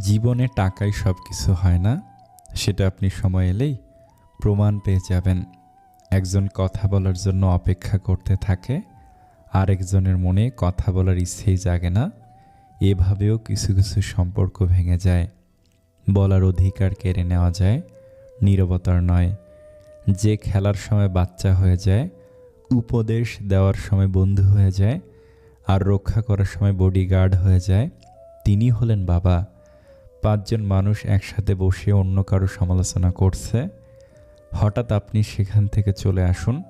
জীবনে টাকাই সব কিছু হয় না, সেটা আপনি সময় এলেই প্রমাণ পেয়ে যাবেন। একজন কথা বলার জন্য অপেক্ষা করতে থাকে, আরেকজনের মনে কথা বলার ইচ্ছেই জাগে না, এভাবেও কিছু কিছু সম্পর্ক ভেঙে যায়। বলার অধিকার কেড়ে নেওয়া যায়, নীরবতার নয়। যে খেলার সময় বাচ্চা হয়ে যায়, উপদেশ দেওয়ার সময় বন্ধু হয়ে যায়, আর রক্ষা করার সময় বডিগার্ড হয়ে যায় তিনি হলেন বাবা। পাঁচজন মানুষ একসাথে বসে অন্য কারও সমালোচনা করছে। হঠাৎ আপনি সেখান থেকে চলে আসুন।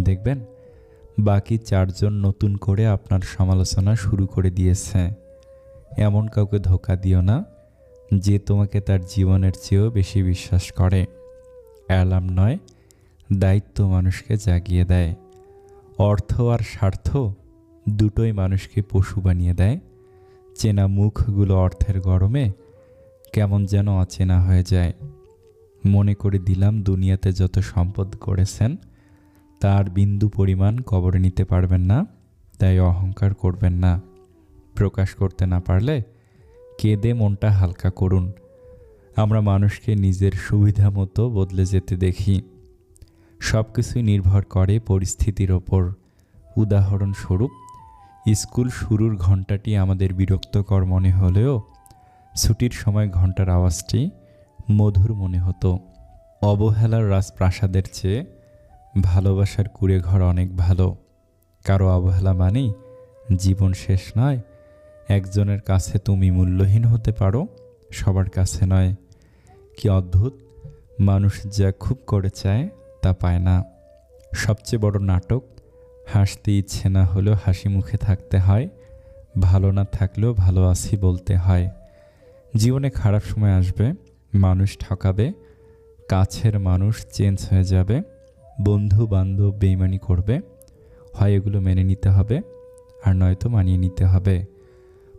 দেখবেন, বাকি চারজন নতুন করে আপনার সমালোচনা শুরু করে দিয়েছে। এমন কাউকে ধোকা দিও না, যে তোমাকে তার জীবনের চেয়েও বেশি বিশ্বাস করে। অ্যালার্ম নয়, দায়িত্ব মানুষকে জাগিয়ে দেয়। অর্থ আর স্বার্থ দুটোই মানুষকে পশু বানিয়ে দেয়। চেনা মুখগুলো অর্থের গরমে কেমন যেন অচেনা হয়ে যায়। মনে করে দিলাম, দুনিয়াতে যত সম্পদ করেছেন, তার বিন্দু পরিমাণ কবরে নিতে পারবেন না, তাই অহংকার করবেন না। প্রকাশ করতে না পারলে কেঁদে মনটা হালকা করুন। আমরা মানুষকে নিজের সুবিধা মতো বদলে যেতে দেখি। সব কিছুই নির্ভর করে পরিস্থিতির ওপর। উদাহরণস্বরূপ, স্কুল শুরুর ঘন্টাটি আমাদের বিরক্তকর মনে হলেও ছুটির সময় ঘণ্টার আওয়াজটি মধুর মনে হতো। অবহেলার রাজপ্রাসাদের চেয়ে ভালোবাসার কুড়ে ঘর অনেক ভালো। কারও অবহেলা মানেই জীবন শেষ নয়। একজনের কাছে তুমি মূল্যহীন হতে পারো, সবার কাছে নয়। কি অদ্ভুত! মানুষ যা খুব করে চায়, তা পায় না। সবচেয়ে বড় নাটক, হাসতে ইচ্ছে না হলেও হাসি মুখে থাকতে হয়, ভালো না থাকলেও ভালো আছি বলতে হয়। জীবনে খারাপ সময় আসবে, মানুষ ঠকাবে, কাছের মানুষ চেঞ্জ হয়ে যাবে বন্ধু বান্ধব বেইমানি করবে, হয় এগুলো মেনে নিতে হবে আর নয়তো মানিয়ে নিতে হবে।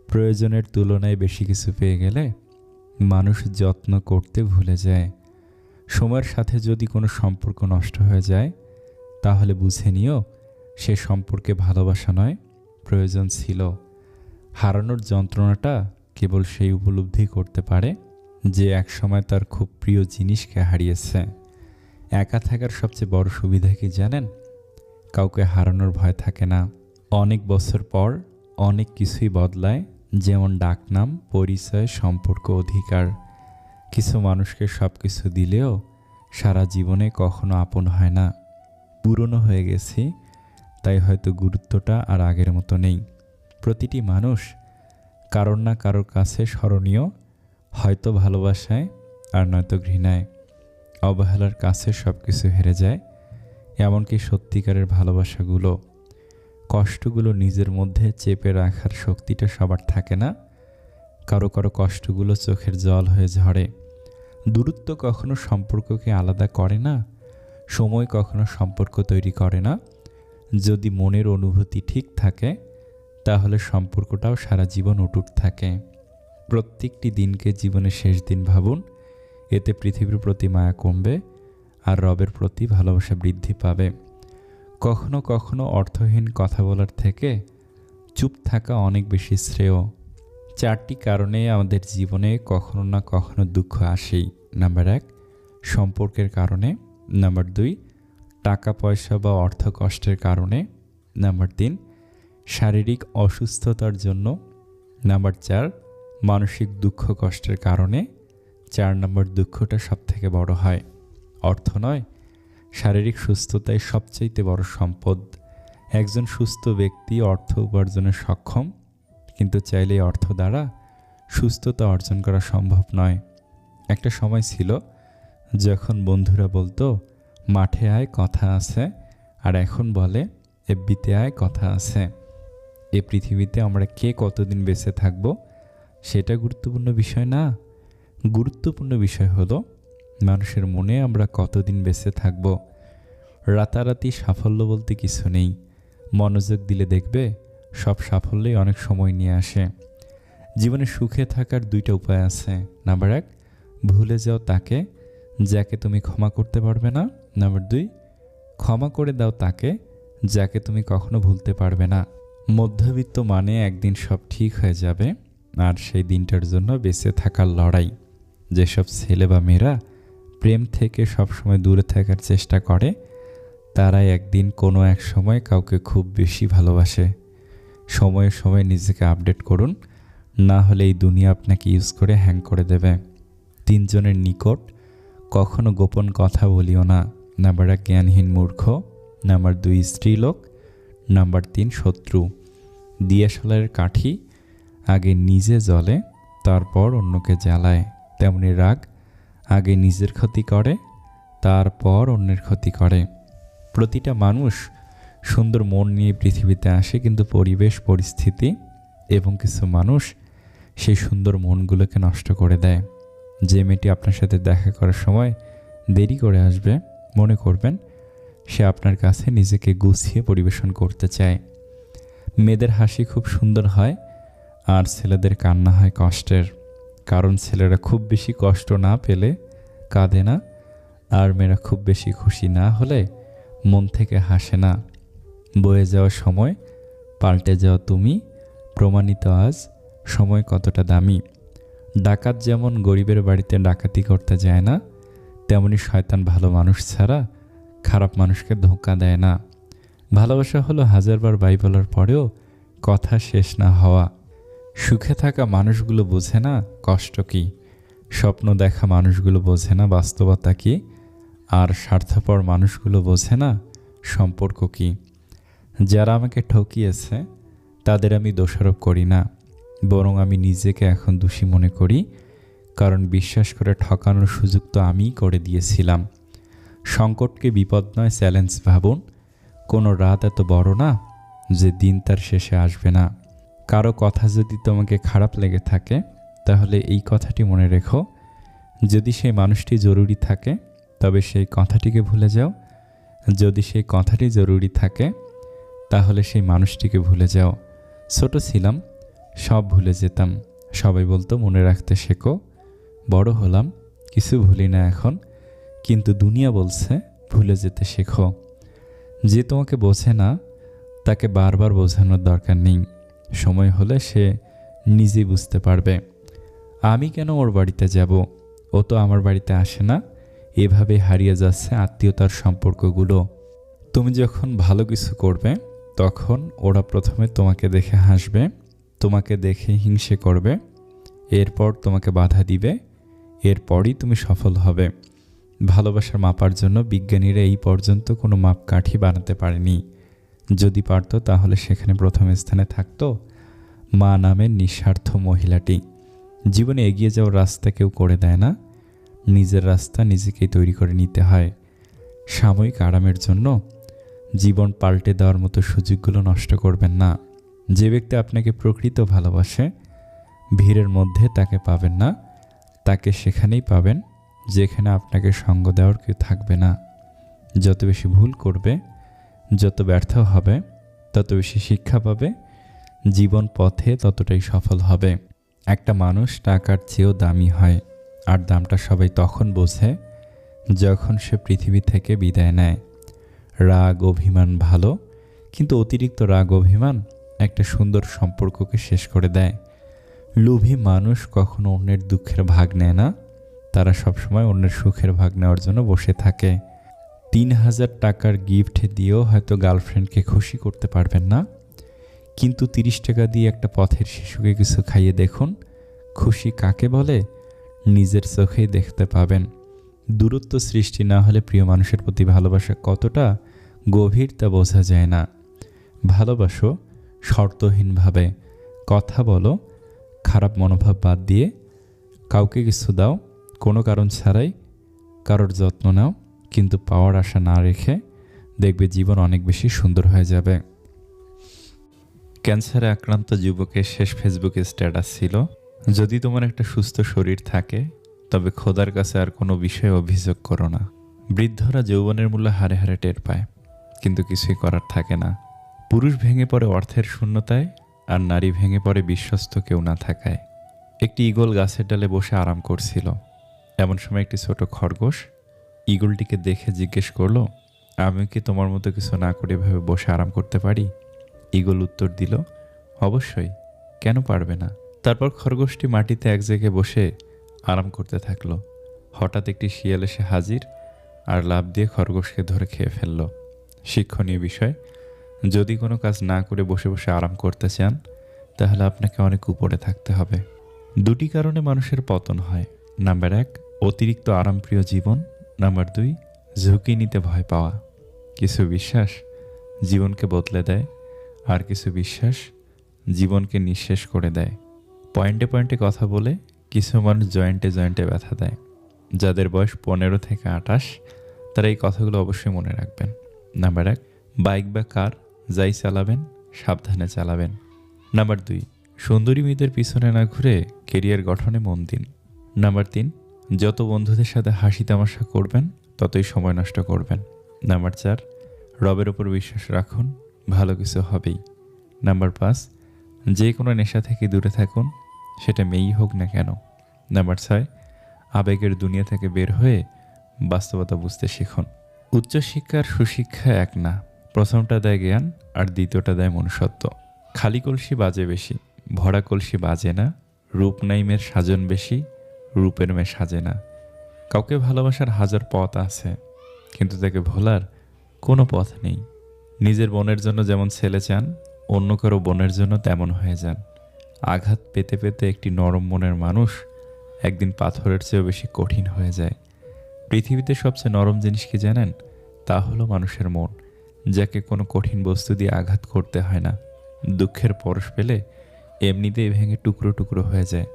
প্রয়োজনের তুলনায় বেশি কিছু পেয়ে গেলে মানুষ যত্ন করতে ভুলে যায়। সময়ের সাথে যদি কোনো সম্পর্ক নষ্ট হয়ে যায়, তাহলে বুঝে নিও সে সম্পর্কে ভালোবাসা নয়, প্রয়োজন ছিল। হারানোর যন্ত্রণাটা কেবল সেই উপলব্ধি করতে পারে যে একসময় তার খুব প্রিয় জিনিসকে হারিয়েছে। একা থাকার সবচেয়ে বড় সুবিধা কি জানেন? কাউকে হারানোর ভয় থাকে না। অনেক বছর পর অনেক কিছুই বদলায়, যেমন ডাকনাম, পরিচয়, সম্পর্ক, অধিকার। কিছু মানুষকে সব কিছু দিলেও সারা জীবনে কখনো আপন হয় না। পুরনো হয়ে গেছি, তাই হয়তো গুরুত্বটা আর আগের মতো নেই। প্রতিটি মানুষ কারোর না কারোর কাছে স্মরণীয়, হয়তো ভালোবাসায় আর নয়তো ঘৃণায়। অবহেলার কাছে সব কিছু হেরে যায়, এমনকি সত্যিকারের ভালোবাসাগুলো। কষ্টগুলো নিজের মধ্যে চেপে রাখার শক্তিটা সবার থাকে না। কারও কারও কষ্টগুলো চোখের জল হয়ে ঝরে। দূরত্ব কখনো সম্পর্ককে আলাদা করে না, সময় কখনো সম্পর্ক তৈরি করে না। যদি মনের অনুভূতি ঠিক থাকে তাহলে সম্পর্কটাও সারা জীবন অটুট থাকে। প্রত্যেকটি দিনকে জীবনের শেষ দিন ভাবুন। এতে পৃথিবীর প্রতি মায়া কমবে আর রবের প্রতি ভালোবাসা বৃদ্ধি পাবে। কখনো কখনো অর্থহীন কথা বলার থেকে চুপ থাকা অনেক বেশি শ্রেয়। চারটি কারণে আমাদের জীবনে কখনো না কখনো দুঃখ আসেই। নাম্বার এক, সম্পর্কের কারণে। নাম্বার দুই টাকা পয়সা বা অর্থ কষ্টের কারণে। নাম্বার তিন শারীরিক অসুস্থতার জন্য নাম্বার চার, মানসিক দুঃখ কষ্টের কারণে চার নম্বর দুঃখটা সব থেকে বড় হয়। অর্থ নয়, শারীরিক সুস্থতাই সবচাইতে বড় সম্পদ। একজন সুস্থ ব্যক্তি অর্থ উপার্জনে সক্ষম, কিন্তু চাইলে অর্থ দ্বারা সুস্থতা অর্জন করা সম্ভব নয়। একটা সময় ছিল যখন বন্ধুরা বলতো, মাঠে আয়, কথা আছে। আর এখন বলে এফবিতে আয়, কথা আছে। এ পৃথিবীতে আমরা কে কতদিন বেঁচে থাকব, সেটা গুরুত্বপূর্ণ বিষয় না। গুরুত্বপূর্ণ বিষয় হলো, মানুষের মনে আমরা কতদিন বেঁচে থাকব। রাতারাতি সাফল্য বলতে কিছু নেই। মনোযোগ দিলে দেখবে, সব সাফল্যই অনেক সময় নিয়ে আসে। জীবনে সুখে থাকার দুইটা উপায় আছে। নাম্বার এক, ভুলে যাও তাকে, যাকে তুমি ক্ষমা করতে পারবে না। নাম্বার দুই, ক্ষমা করে দাও তাকে, যাকে তুমি কখনো ভুলতে পারবে না। মধ্যবিত্ত মানে একদিন সব ঠিক হয়ে যাবে আর সেই দিনটার জন্য বেঁচে থাকার লড়াই। যেসব ছেলে বা মেয়েরা প্রেম থেকে সবসময় দূরে থাকার চেষ্টা করে, তারাই একদিন কোনো এক সময় কাউকে খুব বেশি ভালোবাসে। সময়ে সময়ে নিজেকে আপডেট করুন, না হলে এই দুনিয়া আপনাকে ইউজ করে হ্যাং করে দেবে। তিনজনের নিকট কখনো গোপন কথা বলিও না। নাম্বার এক জ্ঞানহীন মূর্খ, নাম্বার দুই স্ত্রীলোক, নাম্বার তিন শত্রু। দিয়াশালের কাঠি আগে নিজে জ্বলে, তারপর অন্যকে জ্বালায়। তেমনি রাগ আগে নিজের ক্ষতি করে, তারপর অন্যের ক্ষতি করে। প্রতিটা মানুষ সুন্দর মন নিয়ে পৃথিবীতে আসে, কিন্তু পরিবেশ, পরিস্থিতি এবং কিছু মানুষ সেই সুন্দর মনগুলোকে নষ্ট করে দেয়। যে মেয়েটি আপনার সাথে দেখা করার সময় দেরি করে আসবে, মনে করবেন সে আপনার কাছে নিজেকে গুছিয়ে পরিবেশন করতে চায়। মেয়েদের হাসি খুব সুন্দর হয় আর ছেলেদের কান্না হয় কষ্টের। কারণ ছেলেরা খুব বেশি কষ্ট না পেলে কাঁদে না আর মেয়েরা খুব বেশি খুশি না হলে মন থেকে হাসে না। বয়ে যাওয়ার সময় পাল্টে যাওয়া তুমি, প্রমাণিত আজ সময় কতটা দামি। ডাকাত যেমন গরিবের বাড়িতে ডাকাতি করতে যায় না, তেমনি শয়তান ভালো মানুষ ছাড়া খারাপ মানুষকে ধোঁকা দেয় না। ভালোবাসা হলো হাজারবার বাই বলার পরেও কথা শেষ না হওয়া। সুখে থাকা মানুষগুলো বোঝে না কষ্ট কী। স্বপ্ন দেখা মানুষগুলো বোঝে না বাস্তবতা কী। আর স্বার্থপর মানুষগুলো বোঝে না সম্পর্ক কী। যারা আমাকে ঠকিয়েছে, তাদের আমি দোষারোপ করি না। বরং আমি নিজেকে এখন দোষী মনে করি, কারণ বিশ্বাস করে ঠকানোর সুযোগ তো আমিই করে দিয়েছিলাম। সংকটকে বিপদ নয় চ্যালেঞ্জ ভাবুন কোনো রাত এত বড় না যে দিন তার শেষে আসবে না। কারও কথা যদি তোমাকে খারাপ লেগে থাকে, তাহলে এই কথাটি মনে রেখো। যদি সেই মানুষটি জরুরি থাকে, তবে সেই কথাটিকে ভুলে যাও। যদি সেই কথাটি জরুরি থাকে, তাহলে সেই মানুষটিকে ভুলে যাও। ছোট ছিলাম, সব ভুলে যেতাম। সবাই বলতো, মনে রাখতে শেখো। বড় হলাম, কিছু ভুলি না এখন। কিন্তু দুনিয়া বলছে, ভুলে যেতে শেখো। যে তোমাকে বোঝে না, তাকে বারবার বোঝানোর দরকার নেই। সময় হলে সে নিজেই বুঝতে পারবে। আমি কেন ওর বাড়িতে যাব? ও তো আমার বাড়িতে আসে না। এভাবে হারিয়ে যাচ্ছে আত্মীয়তার সম্পর্কগুলো। তুমি যখন ভালো কিছু করবে, তখন ওরা প্রথমে তোমাকে দেখে হাসবে, তোমাকে দেখে হিংসে করবে, এরপর তোমাকে বাধা দিবে, এরপরই তুমি সফল হবে। ভালোবাসার মাপার জন্য বিজ্ঞানীরা এই পর্যন্ত কোনো মাপকাঠি বানাতে পারেনি। যদি পারতো, তাহলে সেখানে প্রথম স্থানে থাকতো মা নামের নিঃস্বার্থ মহিলাটি। জীবনে এগিয়ে যাওয়ার রাস্তা কেউ করে দেয় না। নিজের রাস্তা নিজেকেই তৈরি করে নিতে হয়। সাময়িক আরামের জন্য জীবন পাল্টে দেওয়ার মতো সুযোগগুলো নষ্ট করবেন না। যে ব্যক্তি আপনাকে প্রকৃত ভালোবাসে, ভিড়ের মধ্যে তাকে পাবেন না। তাকে সেখানেই পাবেন যেখানে আপনাকে সঙ্গ দেওয়ার কেউ থাকবে না। যত বেশি ভুল করবে, যত ব্যর্থ হবে, তত বেশি শিক্ষা পাবে, জীবন পথে ততটাই সফল হবে। একটা মানুষ টাকার চেয়েও দামি হয়, আর দামটা সবাই তখন বোঝে যখন সে পৃথিবী থেকে বিদায় নেয়। রাগ, অভিমান ভালো, কিন্তু অতিরিক্ত রাগ, অভিমান একটা সুন্দর সম্পর্ককে শেষ করে দেয়। লোভী মানুষ কখনো অন্যের দুঃখের ভাগ নেয় না। তারা সবসময় অন্যের সুখের ভাগ নেওয়ার জন্য বসে থাকে। তিন হাজার টাকার গিফট দিয়েও হয়তো গার্লফ্রেন্ডকে খুশি করতে পারবেন না। কিন্তু তিরিশ টাকা দিয়ে একটা পথের শিশুকে কিছু খাইয়ে দেখুন। খুশি কাকে বলে? নিজের চোখেই দেখতে পাবেন। দূরত্ব সৃষ্টি না হলে প্রিয় মানুষের প্রতি ভালোবাসা কতটা গভীর তা বোঝা যায় না। ভালোবাসো শর্তহীনভাবে। কথা বলো, খারাপ মনোভাব বাদ দিয়ে কাউকে কিছু দাও কোনো কারণ ছাড়াই কারোর যত্ন নাও, কিন্তু পাওয়ার আশা না রেখে দেখবে জীবন অনেক বেশি সুন্দর হয়ে যাবে। ক্যান্সারে আক্রান্ত যুবকের শেষ ফেসবুকে স্ট্যাটাস ছিল, যদি তোমার একটা সুস্থ শরীর থাকে, তবে খোদার কাছে আর কোনো বিষয়ে অভিযোগ করো না। বৃদ্ধরা যৌবনের মূল্য হারে হারে টের পায়, কিন্তু কিছুই করার থাকে না। পুরুষ ভেঙে পড়ে অর্থের শূন্যতায়, আর নারী ভেঙে পড়ে বিশ্বস্ত কেউ না থাকায়। একটি ইগল গাছের ডালে বসে আরাম করছিল। এমন সময় একটি ছোট খরগোশ ইগলটিকে দেখে জিজ্ঞেস করল আমি কি তোমার মতো কিছু না করে এভাবে বসে আরাম করতে পারি? ইগল উত্তর দিল, অবশ্যই, কেন পারবে না? তারপর খরগোশটি মাটিতে এক জায়গায় বসে আরাম করতে থাকল। হঠাৎ একটি শিয়াল এসে হাজির আর লাভ দিয়ে খরগোশকে ধরে খেয়ে ফেলল। শিক্ষণীয় বিষয়, যদি কোনো কাজ না করে বসে বসে আরাম করতে চান, তাহলে আপনাকে অনেক উপরে থাকতে হবে। দুটি কারণে মানুষের পতন হয়। নাম্বার এক অতিরিক্ত আরামপ্রিয় জীবন, নাম্বার দুই, ঝুঁকি নিতে ভয় পাওয়া। কিছু বিশ্বাস জীবনকে বদলে দেয়, আর কিছু বিশ্বাস জীবনকে নিঃশেষ করে দেয়। পয়েন্টে পয়েন্টে কথা বলে কিছু মানুষ জয়েন্টে জয়েন্টে ব্যথা দেয়। যাদের বয়স পনেরো থেকে আঠাশ, তারা এই কথাগুলো অবশ্যই মনে রাখবেন। নাম্বার এক, বাইক বা কার যাই চালাবেন, সাবধানে চালাবেন। নাম্বার দুই, সুন্দরী মেয়েদের পিছনে না ঘুরে কেরিয়ার গঠনে মন দিন। নাম্বার তিন যত বন্ধুদের সাথে হাসি তামাশা করবেন, ততই সময় নষ্ট করবেন। নাম্বার চার, রবের ওপর বিশ্বাস রাখুন, ভালো কিছু হবেই। নাম্বার পাঁচ, যে কোনো নেশা থেকে দূরে থাকুন, সেটা মেয়েই হোক না কেন। নাম্বার ছয়, আবেগের দুনিয়া থেকে বের হয়ে বাস্তবতা বুঝতে শিখুন। উচ্চশিক্ষার সুশিক্ষা এক না। প্রথমটা দেয় জ্ঞান আর দ্বিতীয়টা দেয় মনুষ্যত্ব। খালি কলসি বাজে বেশি, ভরা কলসি বাজে না। রূপ নাইমের সাজন বেশি রূপের মেয়ে সাজে না। কাউকে ভালোবাসার হাজার পথ আছে, কিন্তু তাকে ভোলার কোনো পথ নেই। নিজের বোনের জন্য যেমন ছেলে চান, অন্য কারও বোনের জন্য তেমন হয়ে যান। আঘাত পেতে পেতে একটি নরম মনের মানুষ একদিন পাথরের চেয়েও বেশি কঠিন হয়ে যায়। পৃথিবীতে সবচেয়ে নরম জিনিস কি জানেন? তা হলো মানুষের মন, যাকে কোনো কঠিন বস্তু দিয়ে আঘাত করতে হয় না। দুঃখের পরশ পেলে এমনিতেই ভেঙে টুকরো টুকরো হয়ে যায়।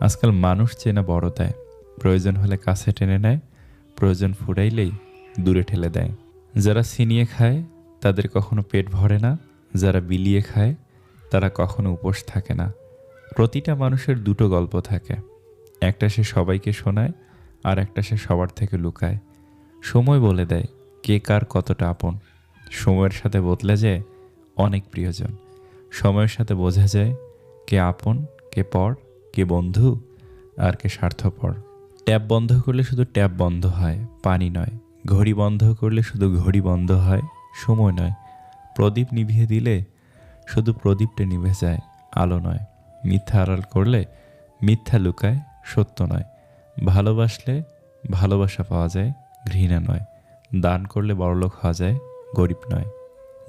আজকাল মানুষ চেনা বড় দেয়। প্রয়োজন হলে কাছে টেনে নেয়, প্রয়োজন ফুরাইলেই দূরে ঠেলে দেয়। যারা ছিনিয়ে খায়, তাদের কখনো পেট ভরে না। যারা বিলিয়ে খায়, তারা কখনো উপোস থাকে না। প্রতিটা মানুষের দুটো গল্প থাকে। একটা সে সবাইকে শোনায়, আর একটা সে সবার থেকে লুকায়। সময় বলে দেয় কে কার কতটা আপন। সময়ের সাথে বদলে যায় অনেক প্রিয়জন। সময়ের সাথে বোঝা যায় কে আপন, কে পর কে বন্ধু আর কে স্বার্থপর। ট্যাপ বন্ধ করলে শুধু ট্যাপ বন্ধ হয়, পানি নয়। ঘড়ি বন্ধ করলে শুধু ঘড়ি বন্ধ হয়, সময় নয়। প্রদীপ নিভিয়ে দিলে শুধু প্রদীপটা নিভে যায়, আলো নয়। মিথ্যা আড়াল করলে মিথ্যা লুকায়, সত্য নয়। ভালোবাসলে ভালোবাসা পাওয়া যায়, ঘৃণা নয়। দান করলে বড়লোক হওয়া যায়, গরিব নয়।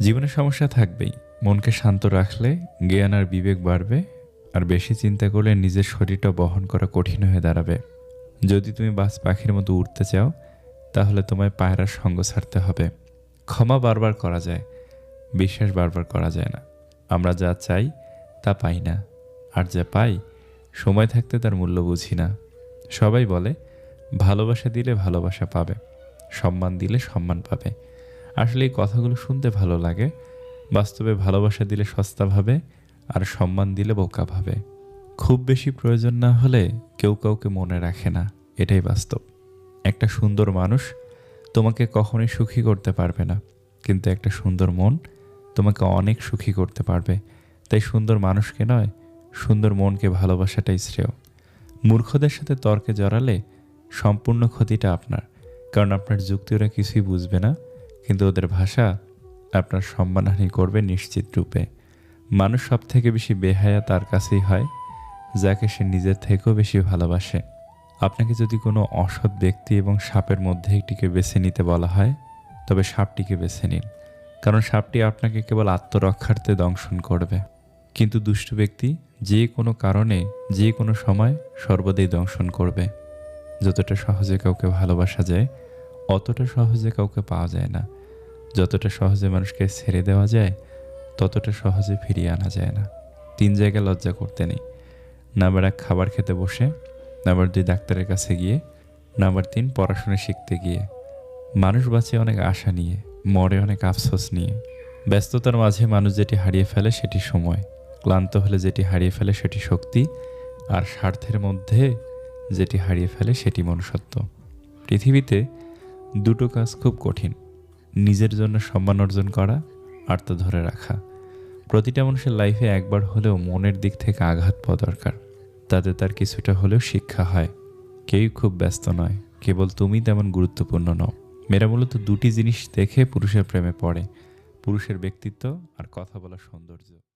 জীবনে সমস্যা থাকবেই। মনকে শান্ত রাখলে জ্ঞান আর বিবেক বাড়বে আর বেশি চিন্তা করলে নিজের শরীরটা বহন করা কঠিন হয়ে দাঁড়াবে। যদি তুমি বাস পাখির মতো উঠতে চাও, তাহলে তোমায় পায়রার সঙ্গ ছাড়তে হবে। ক্ষমা বারবার করা যায়, বিশ্বাস বারবার করা যায় না। আমরা যা চাই, তা পাই না। আর যা পাই, সময় থাকতে তার মূল্য বুঝি না। সবাই বলে, ভালোবাসা দিলে ভালোবাসা পাবে, সম্মান দিলে সম্মান পাবে। আসলে এই কথাগুলো শুনতে ভালো লাগে, বাস্তবে ভালোবাসা দিলে সস্তা ভাবে আর সম্মান দিলে বোকা ভাবে। খুব বেশি প্রয়োজন না হলে কেউ কাউকে মনে রাখে না, এটাই বাস্তব। একটা সুন্দর মানুষ তোমাকে কখনোই সুখী করতে পারবে না, কিন্তু একটা সুন্দর মন তোমাকে অনেক সুখী করতে পারবে। তাই সুন্দর মানুষকে নয়, সুন্দর মনকে ভালোবাসাটাই শ্রেয়। মূর্খদের সাথে তর্কে জড়ালে সম্পূর্ণ ক্ষতিটা আপনার, কারণ আপনার যুক্তি ওরা কিছুই বুঝবে না, কিন্তু ওদের ভাষা আপনার সম্মানহানি করবে নিশ্চিত রূপে। মানুষ সব থেকে বেশি বেহায়া তার কাছেই হয়, যাকে সে নিজের থেকেও বেশি ভালোবাসে। আপনাকে যদি কোনো অসৎ ব্যক্তি এবং সাপের মধ্যে একটিকে বেছে নিতে বলা হয়, তবে সাপটিকে বেছে নিন, কারণ সাপটি আপনাকে কেবল আত্মরক্ষার্থে দংশন করবে। কিন্তু দুষ্ট ব্যক্তি যে কোনো কারণে, যে কোনো সময় সর্বদাই দংশন করবে। যতটা সহজে কাউকে ভালোবাসা যায়, অতটা সহজে কাউকে পাওয়া যায় না। যতটা সহজে মানুষকে ছেড়ে দেওয়া যায় ততটা সহজে ফিরিয়ে আনা যায় না। তিন জায়গায় লজ্জা করতে নেই। নাম্বার এক, খাবার খেতে বসে। নাম্বার দুই, ডাক্তারের কাছে গিয়ে। নাম্বার তিন, পড়াশোনা শিখতে গিয়ে। মানুষ বাঁচে অনেক আশা নিয়ে, মরে অনেক আফসোস নিয়ে। ব্যস্ততার মাঝে মানুষ যেটি হারিয়ে ফেলে সেটি সময়। ক্লান্ত হলে যেটি হারিয়ে ফেলে সেটি শক্তি। আর স্বার্থের মধ্যে যেটি হারিয়ে ফেলে সেটি মনুষ্যত্ব। পৃথিবীতে দুটো কাজ খুব কঠিন। নিজের জন্য সম্মান অর্জন করা আর তা ধরে রাখা। প্রতিটা মানুষের লাইফে একবার হলেও মনের দিক থেকে আঘাত পাওয়া দরকার। তাতে তার কিছুটা হলেও শিক্ষা হয়। কেউই খুব ব্যস্ত নয়, কেবল তুমি তেমন গুরুত্বপূর্ণ নও। মেয়েরা মূলত দুটি জিনিস দেখে পুরুষের প্রেমে পড়ে, পুরুষের ব্যক্তিত্ব আর কথা বলার সৌন্দর্য।